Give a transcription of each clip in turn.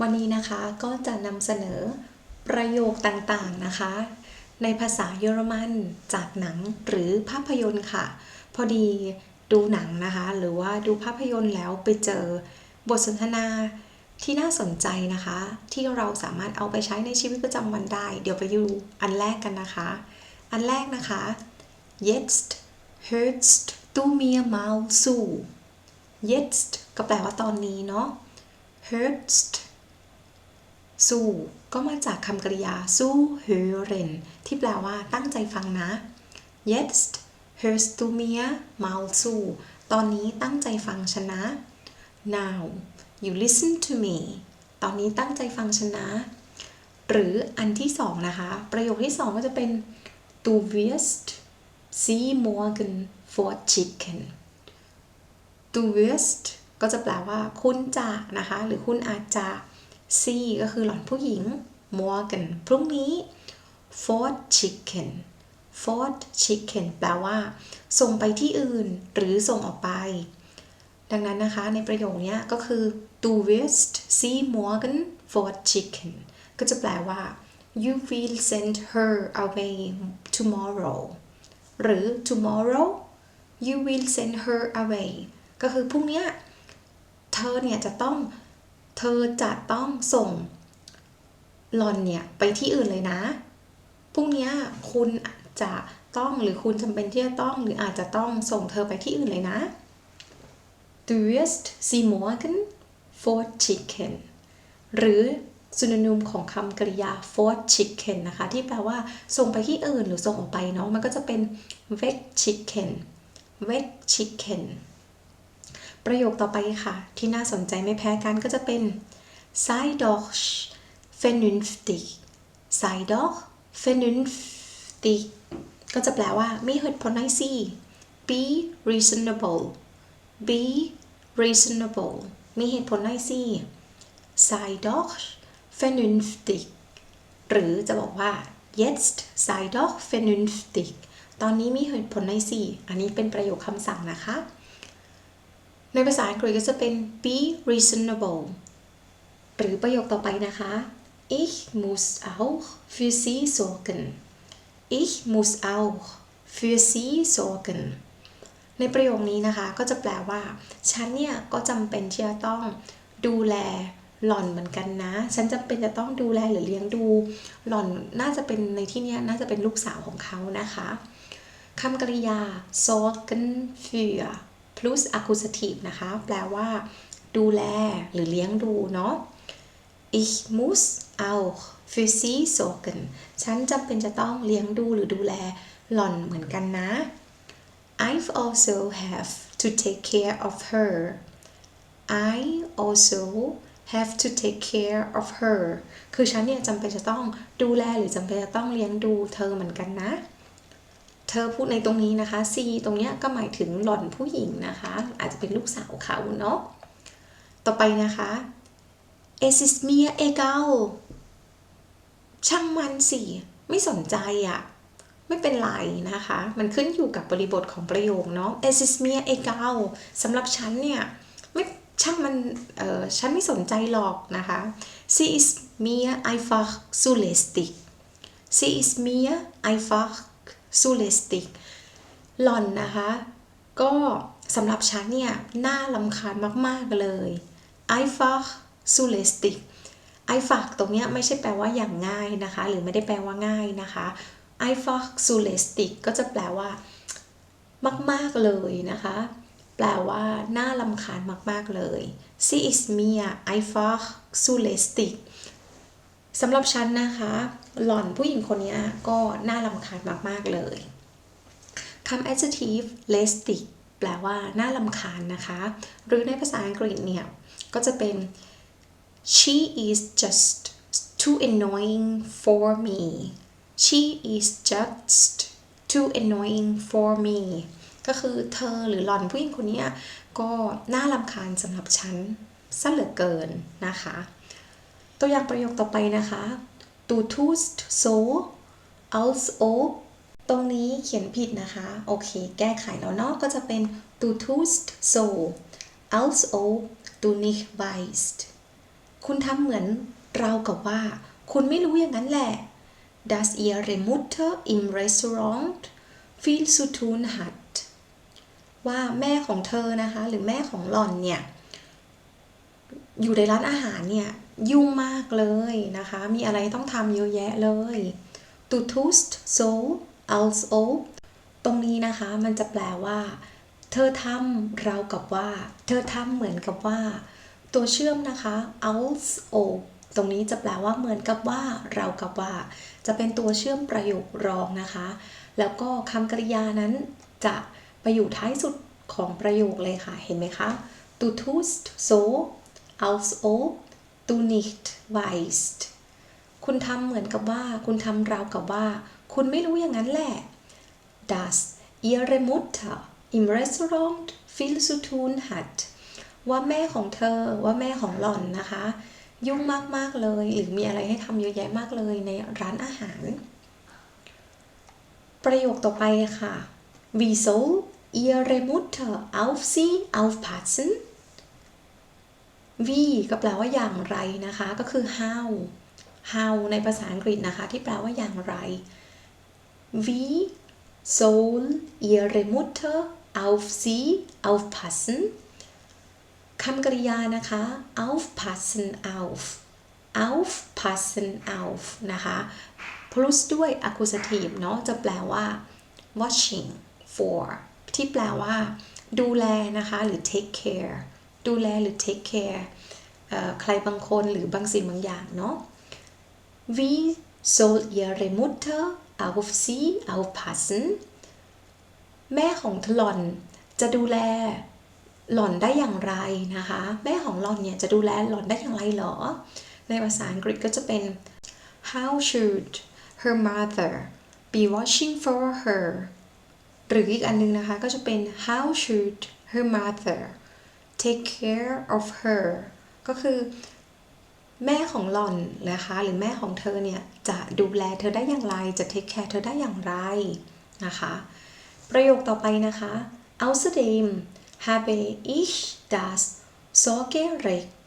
วันนี้นะคะก็จะนำเสนอประโยคต่างๆนะคะ ในภาษาเยอรมันจากหนังหรือภาพยนตร์ค่ะ พอดีดูหนังนะคะ หรือว่าดูภาพยนตร์แล้วไปเจอบทสนทนาที่น่าสนใจนะคะ ที่เราสามารถเอาไปใช้ในชีวิตประจำวันได้ เดี๋ยวไปดูอันแรกกันนะคะ อันแรกนะคะ jetzt hörst du mir mal zu jetzt ก็แปลว่าตอนนี้เนาะ hörst สู้ก็มาจากคำกริยาสู้ hören ที่แปลว่าตั้งใจฟังนะ jetzt hörst du mir mal zu ตอนนี้ตั้งใจฟังฉันนะ now you listen to me ตอนนี้ตั้งใจฟังฉันนะ หรืออันที่สองนะคะ ประโยคที่สองก็จะเป็น du wirst sie morgen for chicken du wirst ก็จะแปลว่าคุณจะนะคะ หรือคุณอาจจะ sie ก็คือหล่อนผู้หญิง morgen พรุ่งนี้ fort chicken fort chicken แปลว่า ส่งไปที่อื่น หรือส่งออกไป ดังนั้นนะคะในประโยคนี้ก็คือ du wirst sie morgen fort chicken ก็จะแปลว่า you will send her away tomorrow หรือ tomorrow you will send her away ก็คือพรุ่งนี้เธอเนี่ยจะต้อง เธอจะต้องส่งลอนเนี่ยไปที่อื่นเลยนะ พรุ่งนี้คุณจะต้องหรือคุณจำเป็นที่จะต้องหรืออาจจะต้องส่งเธอไปที่อื่นเลยนะ Du wirst sie morgen For Chicken หรือสุนนุมของคำกริยา For Chicken นะคะ ที่แปลว่าส่งไปที่อื่นหรือส่งออกไปเนาะมันก็จะเป็น weg chicken weg chicken ประโยคต่อไปค่ะ ที่น่าสนใจไม่แพ้กันก็จะเป็น sei doch vernünftig sei doch vernünftig ก็จะแปลว่ามีเหตุผลหน่อยสิ be reasonable be reasonable มีเหตุผลหน่อยสิ sei doch vernünftig หรือจะบอกว่า jetzt sei doch vernünftig ตอนนี้มีเหตุผลหน่อยสิ อันนี้เป็นประโยคคำสั่งนะคะ ในภาษาอังกฤษก็จะเป็น be reasonable หรือประโยคต่อไปนะคะ ich muss auch für sie sorgen ich muss auch für sie sorgen ในประโยคนี้นะคะก็จะแปลว่า ฉันเนี่ยก็จำเป็นที่จะต้องดูแลหล่อนเหมือนกันนะ ฉันจำเป็นจะต้องดูแลหรือเลี้ยงดู หล่อนน่าจะเป็นในที่นี้น่าจะเป็นลูกสาวของเขานะคะคำกริยา sorgen für plus accusative นะคะ แปลว่า ดูแลหรือเลี้ยงดูเนาะ ich muss auch für sie sorgen ฉันจำเป็นจะต้องเลี้ยงดูหรือดูแลหล่อนเหมือนกันนะ I've also have to take care of her I also have to take care of her คือฉันเนี่ยจำเป็นจะต้องดูแลหรือจำเป็นจะต้องเลี้ยงดูเธอเหมือนกันนะ เธอพูดในตรงนี้นะคะ C ตรงเนี้ยก็หมายถึงหล่อนผู้หญิงนะคะ อาจจะเป็นลูกสาวเขาเนาะ ต่อไปนะคะ es ist mir egal ช่างมันสิ ไม่สนใจอะไม่เป็นไรนะคะ มันขึ้นอยู่กับบริบทของประโยคเนาะ es ist mir egal สำหรับฉันเนี่ย ไม่ช่างมันเออฉันไม่สนใจหรอกนะคะ sie ist mir einfach zu lästig sie ist mir einfach zu lästig หล่อนนะคะ ก็สำหรับฉันเนี่ย น่าลำคาญมาก ๆ เลย einfach zu lästig ไอฝากตรงเนี้ยไม่ใช่แปลว่าอย่างง่ายนะคะ หรือไม่ได้แปลว่าง่ายนะคะ einfach zu lästig ก็จะแปลว่า มาก ๆ เลยนะคะ แปลว่าน่าลำคาญมาก ๆ เลย sie ist mir einfach zu lästig สำหรับฉันนะคะ หล่อนผู้หญิงคนนี้ก็น่าลำคาญมาก ๆ เลยคำ adjective lästig แปลว่าน่าลำคาญนะคะ หรือในภาษาอังกฤษเนี่ย ก็จะเป็น she is just too annoying for me she is just too annoying for me ก็คือเธอหรือหล่อนผู้หญิงคนนี้ก็น่ารำคาญสำหรับฉันซะเหลือเกินนะคะ ตัวอย่างประโยคต่อไปนะคะ du tust so als ob ตรงนี้เขียนผิดนะคะ โอเค แก้ไขแล้วเนาะ ก็จะเป็น du tust so als ob du nicht weißt คุณทำเหมือนเรากับว่า คุณไม่รู้อย่างนั้นแหละ Das Ihre Mutter im Restaurant viel zu tun hat ว่าแม่ของเธอนะคะ หรือแม่ของหล่อนเนี่ย อยู่ในร้านอาหารเนี่ย ยุ่งมากเลยนะคะ มีอะไรต้องทำเยอะแยะเลย Du tust so also ตรงนี้นะคะมันจะแปลว่า เธอทำเรากับว่า เธอทำเหมือนกับว่า ตัวเชื่อมนะคะ also ตรงนี้จะแปลว่าเหมือนกับว่า เรากับว่า จะเป็นตัวเชื่อมประโยครองนะคะ แล้วก็คำกริยานั้นจะไปอยู่ท้ายสุดของประโยคเลยค่ะ เห็นไหมคะ Du tust so also du nicht weißt คุณทำเหมือนกับว่า คุณทำราวกับว่า คุณไม่รู้อย่างนั้นแหละ dass ihre Mutter im Restaurant viel zu tun hat ว่าแม่ของเธอว่าแม่ของหล่อนนะคะ ยุ่งมาก ๆ เลย หรือมีอะไรให้ทำเยอะแยะมากเลยในร้านอาหาร ประโยคต่อไปค่ะ wieso ihre Mutter auf sie aufpassen wie ก็แปลว่าอย่างไรนะคะ ก็คือ how how ในภาษาอังกฤษนะคะ ที่แปลว่าอย่างไร Wie soll ihre Mutter auf sie aufpassen คำกริยานะคะ aufpassen auf aufpassen auf นะคะ plus ด้วย accusative เนาะจะแปลว่า watching for ที่แปลว่า ดูแลนะคะ หรือ take care ดูแลหรือ take care ใครบางคนหรือบางสิ่งบางอย่างเนาะ Wie soll ihre Mutter auf sie aufpassen แม่ของหล่อนจะดูแลหล่อนได้อย่างไรนะคะ แม่ของหล่อนเนี่ยจะดูแลหล่อนได้อย่างไรหรอ ในภาษาอังกฤษก็จะเป็น how should her mother be watching for her หรืออีกอันนึงนะคะก็จะเป็น how should her mother take care of her ก็คือแม่ของหล่อนนะคะหรือแม่ของเธอเนี่ยจะดูแลเธอได้อย่างไรจะ take care เธอได้อย่างไรนะคะประโยคต่อไปนะคะ außerdem habe ich das Sorgerecht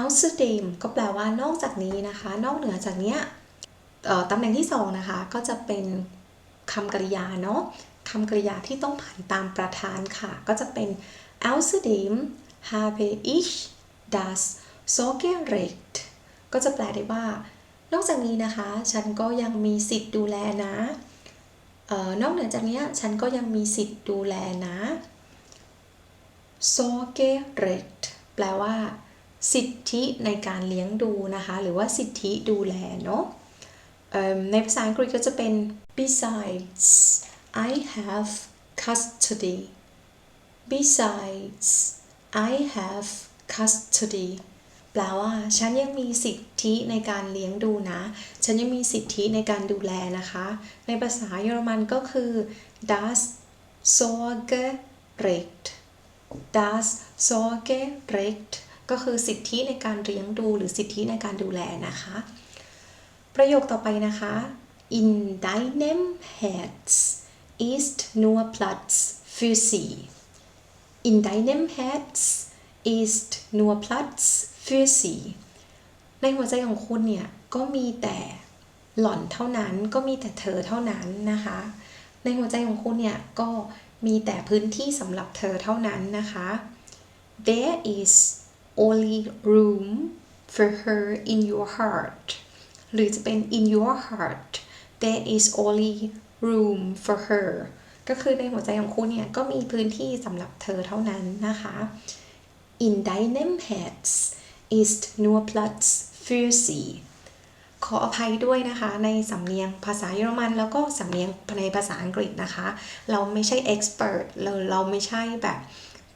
außerdem ก็แปลว่านอกจากนี้นะคะ นอกเหนือจากเนี้ยตำแหน่งที่สองนะคะก็จะเป็นคำกริยาเนาะคำกริยาที่ต้องผ่านตามประธานค่ะ ก็จะเป็น außerdem habe ich das Sorgerecht ก็จะแปลได้ว่า นอกจากนี้นะคะ ฉันก็ยังมีสิทธิ์ดูแลนะออนอกเหนือจากนี้ฉันก็ยังมีสิทธิ์ดูแลนะ Sorgerecht แปลว่า สิทธิในการเลี้ยงดูนะคะ หรือว่าสิทธิดูแลเนาะในภาษาอังกฤษก็จะเป็น besides I have custody besides I have custody แปลว่า ฉันยังมีสิทธิในการเลี้ยงดูนะ ฉันยังมีสิทธิในการดูแลนะคะ ในภาษาเยอรมันก็คือ das Sorgerecht das Sorgerecht ก็คือสิทธิในการเลี้ยงดูหรือสิทธิในการดูแลนะคะ ประโยคต่อไปนะคะ In deinem Herz ist nur Platz für sie In deinem Herz ist nur Platz für sie ในหัวใจของคุณเนี่ย ก็มีแต่หล่อนเท่านั้น ก็มีแต่เธอเท่านั้นนะคะ ในหัวใจของคุณเนี่ย ก็มีแต่พื้นที่สำหรับเธอเท่านั้นนะคะ There is only room for her in your heart หรือจะเป็น in your heart there is only room for her ก็คือในหัวใจของคุณเนี่ยก็มีพื้นที่สำหรับเธอเท่านั้นนะคะ In deinem Herz ist nur Platz für sie ขออภัยด้วยนะคะ ในสำเนียงภาษาเยอรมันแล้วก็สำเนียงในภาษาอังกฤษนะคะ เราไม่ใช่ expert เราเราไม่ใช่แบบ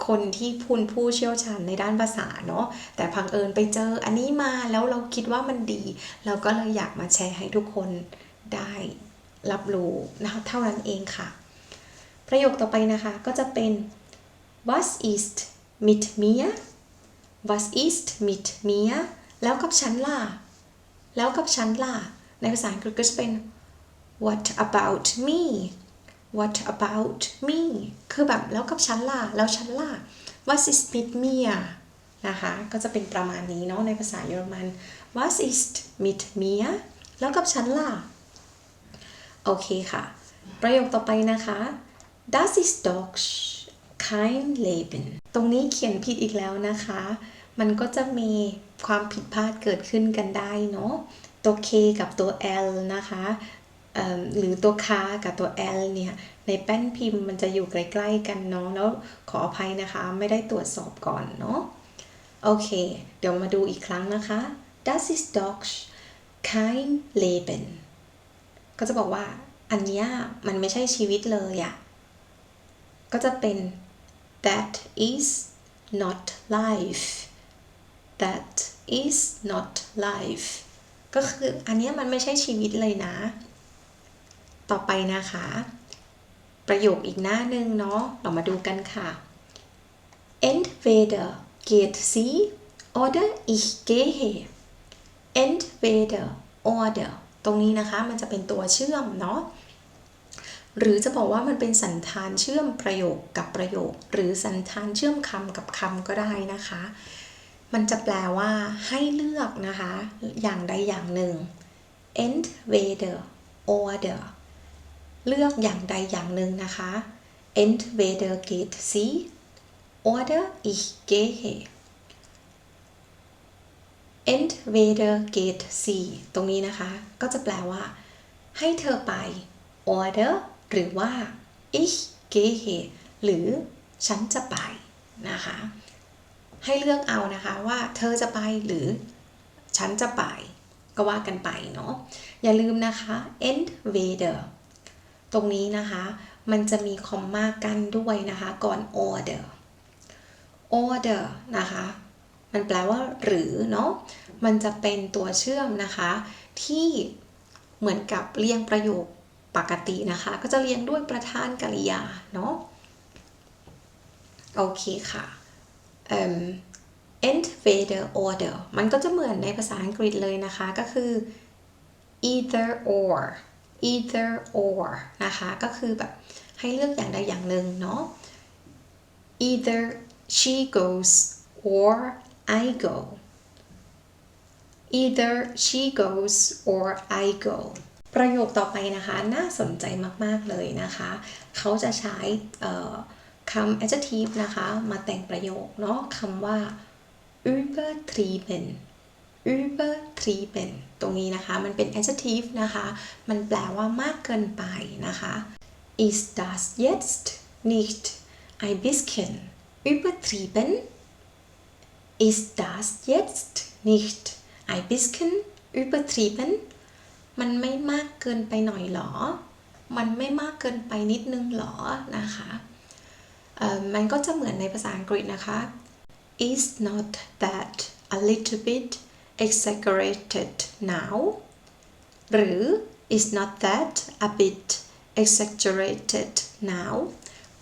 คนที่พูนผู้เชี่ยวชาญในด้านภาษาเนาะแต่พังเอิญไปเจออันนี้มาแล้วเราคิดว่ามันดี เราก็เลยอยากมาแชร์ให้ทุกคนได้รับรู้นะคะเท่านั้นเองค่ะ ประโยคต่อไปนะคะก็จะเป็น was ist mit mir was ist mit mir แล้วกับฉันล่ะ แล้วกับฉันล่ะ ในภาษาอังกฤษก็จะเป็น what about me what about me คือแบบแล้วกับฉันล่ะ แล้วฉันล่ะ what is with me อะนะคะ ก็จะเป็นประมาณนี้เนาะในภาษาเยอรมัน Was ist mit mir แล้วกับฉันล่ะ โอเคค่ะ ประโยคต่อไปนะคะ Das ist doch kein Leben ตรงนี้เขียนผิดอีกแล้วนะคะ มันก็จะมีความผิดพลาดเกิดขึ้นกันได้เนาะ ตัว K กับตัว L นะคะหรือตัว K กับตัว L เนี่ยในแป้นพิมพ์มันจะอยู่ใกล้ๆกันเนาะแล้วขออภัยนะคะ ไม่ได้ตรวจสอบก่อนเนาะโอเค เดี๋ยวมาดูอีกครั้งนะคะ Das ist doch kein Leben ก็จะบอกว่าอันเนี้ยมันไม่ใช่ชีวิตเลยอะ ก็จะเป็น that is not life that is not life ก็คืออันนี้มันไม่ใช่ชีวิตเลยนะ ต่อไปนะคะ ประโยคอีกหน้าหนึ่งเนาะ เรามาดูกันค่ะ Entweder geht sie oder ich gehe entweder oder ตรงนี้นะคะมันจะเป็นตัวเชื่อมเนาะ หรือจะบอกว่ามันเป็นสันธานเชื่อมประโยคกับประโยค หรือสันธานเชื่อมคำกับคำก็ได้นะคะ มันจะแปลว่าให้เลือกนะคะ อย่างใดอย่างหนึ่ง entweder oder เลือกอย่างใดอย่างหนึ่งนะคะ entweder geht sie oder ich gehe entweder geht sie ตรงนี้นะคะ ก็จะแปลว่า ให้เธอไป oder หรือว่า ich gehe หรือฉันจะไปนะคะ ให้เลือกเอานะคะว่าเธอจะไปหรือฉันจะไป ก็ว่ากันไปเนาะอย่าลืมนะคะ entweder ตรงนี้นะคะมันจะมีคอมมากันด้วยนะคะ ก่อน order order นะคะ มันแปลว่าหรือเนาะมันจะเป็นตัวเชื่อมนะคะ ที่เหมือนกับเรียงประโยค ปกตินะคะ ก็จะเรียงด้วยประธานกริยาเนาะโอเคค่ะ entweder order มันก็จะเหมือนในภาษาอังกฤษเลยนะคะ ก็คือ either or either or นะคะ ก็คือแบบให้เลือกอย่างใดอย่างหนึ่งเนาะ either she goes or I go either she goes or I go ประโยคต่อไปนะคะน่าสนใจมาก ๆ เลยนะคะ เขาจะใช้คำ adjective นะคะ มาแต่งประโยคเนาะคำว่า übertrieben übertrieben ตรงนี้นะคะมันเป็น adjective นะคะ มันแปลว่ามากเกินไปนะคะ ist das jetzt nicht ein bisschen übertrieben ist das jetzt nicht ein bisschen übertrieben มันไม่มากเกินไปหน่อยหรอ มันไม่มากเกินไปนิดนึงหรอนะคะมันก็จะเหมือนในภาษาอังกฤษนะคะ is not that a little bit exaggerated now หรือ is not that a bit exaggerated now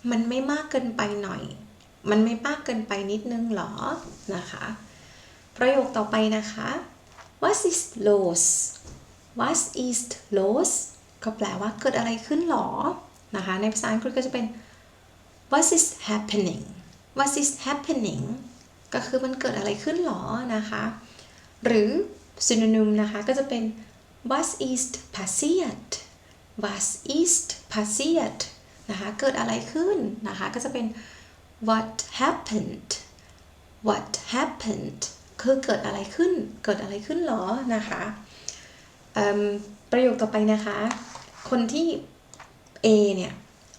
มันไม่มากเกินไปหน่อย มันไม่มากเกินไปนิดนึงหรอ นะคะ ประโยคต่อไปนะคะ what is los what is los ก็แปลว่าเกิดอะไรขึ้นหรอ นะคะ ในภาษาอังกฤษก็จะเป็น what is happening what is happening ก็คือมันเกิดอะไรขึ้นหรอ นะคะ หรือ synonym นะคะ ก็จะเป็น what is passiert what is passiert นะคะ เกิดอะไรขึ้นนะคะ ก็จะเป็น what happened what happened คือเกิดอะไรขึ้น เกิดอะไรขึ้นหรอ นะคะ ประโยคต่อไปนะคะ คนที่ A เนี่ย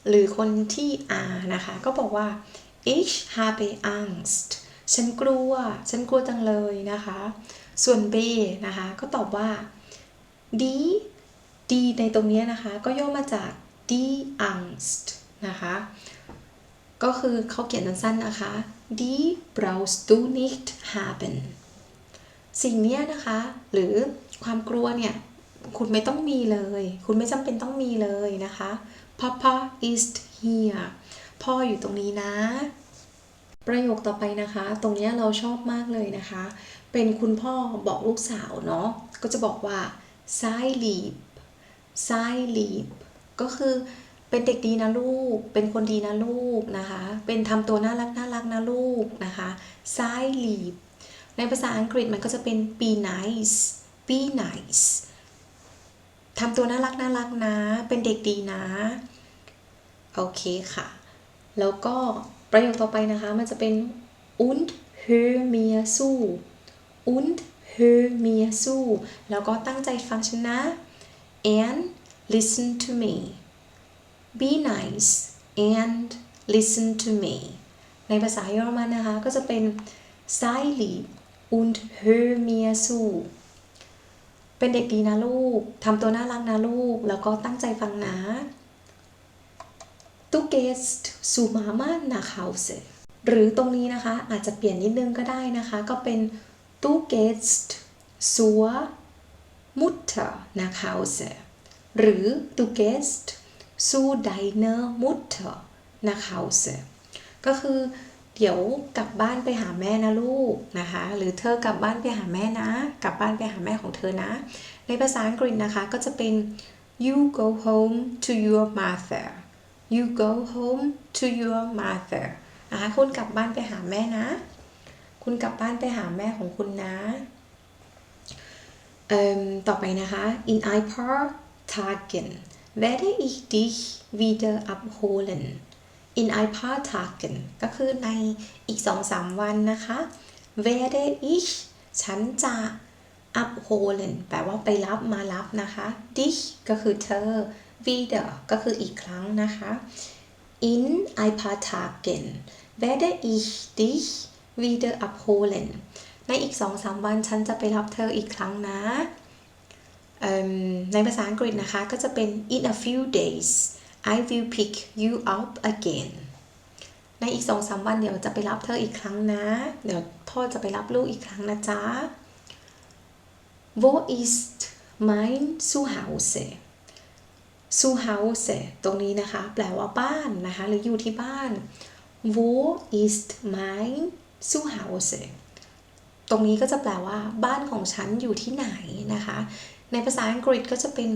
หรือคนที่ R นะคะ ก็บอกว่า ich habe Angst ฉันกลัว ฉันกลัวจังเลยนะคะ ส่วน B นะคะ ก็ตอบว่า D D ในตรงนี้นะคะ ก็ย่อมาจาก D Angst นะคะ ก็คือเขาเขียนสั้นๆนะคะ D brauchst du nicht haben สิ่งนี้นะคะ หรือ ความกลัวเนี่ยคุณไม่ต้องมีเลย คุณไม่จำเป็นต้องมีเลยนะคะ Papa is here พ่ออยู่ตรงนี้นะ ประโยคต่อไปนะคะ ตรงนี้เราชอบมากเลยนะคะ เป็นคุณพ่อบอกลูกสาวเนาะ ก็จะบอกว่า sei lieb sei lieb ก็คือเป็นเด็กดีนะลูก เป็นคนดีนะลูกนะคะ เป็นทำตัวน่ารักน่ารักนะลูกนะคะซ้ายหลีบในภาษาอังกฤษมันก็จะเป็น be nice be nice ทำตัวน่ารักน่ารักนะ เป็นเด็กดีนะ โอเคค่ะ แล้วก็ประโยคต่อไปนะคะ มันจะเป็น und hör mir zu und hör mir zu แล้วก็ตั้งใจฟังฉันนะ and listen to me be nice and listen to me ในภาษาเยอรมันนะคะ ก็จะเป็น sei lieb und hör mir zu เป็นเด็กดีนะลูก ทำตัวน่ารักนะลูก แล้วก็ตั้งใจฟังนะ Du gehst zu Mama nach Hause หรือตรงนี้นะคะอาจจะเปลี่ยนนิดนึงก็ได้นะคะ ก็เป็น Du gehst zur Mutter nach Hause หรือ Du gehst zu deiner Mutter nach Hause ก็คือ เดี๋ยวกลับบ้านไปหาแม่นะลูกนะคะ หรือเธอกลับบ้านไปหาแม่นะ กลับบ้านไปหาแม่ของเธอนะ ในภาษาอังกฤษนะคะก็จะเป็น you go home to your mother you go home to your mother นะคะคุณกลับบ้านไปหาแม่นะ คุณกลับบ้านไปหาแม่ของคุณนะต่อไปนะคะ in ein paar Tagen werde ich dich wieder abholen in ein paar Tagen ก็คือในอีก 2-3 วันนะคะ werde ich ฉันจะ abholen แปลว่าไปรับมารับนะคะ dich ก็คือเธอ wieder ก็คืออีกครั้งนะคะ in ein paar Tagen werde ich dich wieder abholen ในอีก 2-3 วันฉันจะไปรับเธออีกครั้งนะในภาษาอังกฤษนะคะก็จะเป็น in a few days I will pick you up again ในอีก2-3วันเดี๋ยวจะไปรับเธออีกครั้งนะ เดี๋ยวพ่อจะไปรับลูกอีกครั้งนะจ๊ะ Wo ist mein Zuhause Zuhause ตรงนี้นะคะ แปลว่าบ้านนะคะ หรืออยู่ที่บ้าน Wo ist mein Zuhause ตรงนี้ก็จะแปลว่า บ้านของฉันอยู่ที่ไหนนะคะ ในภาษาอังกฤษก็จะเป็น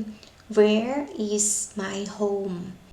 Where is my home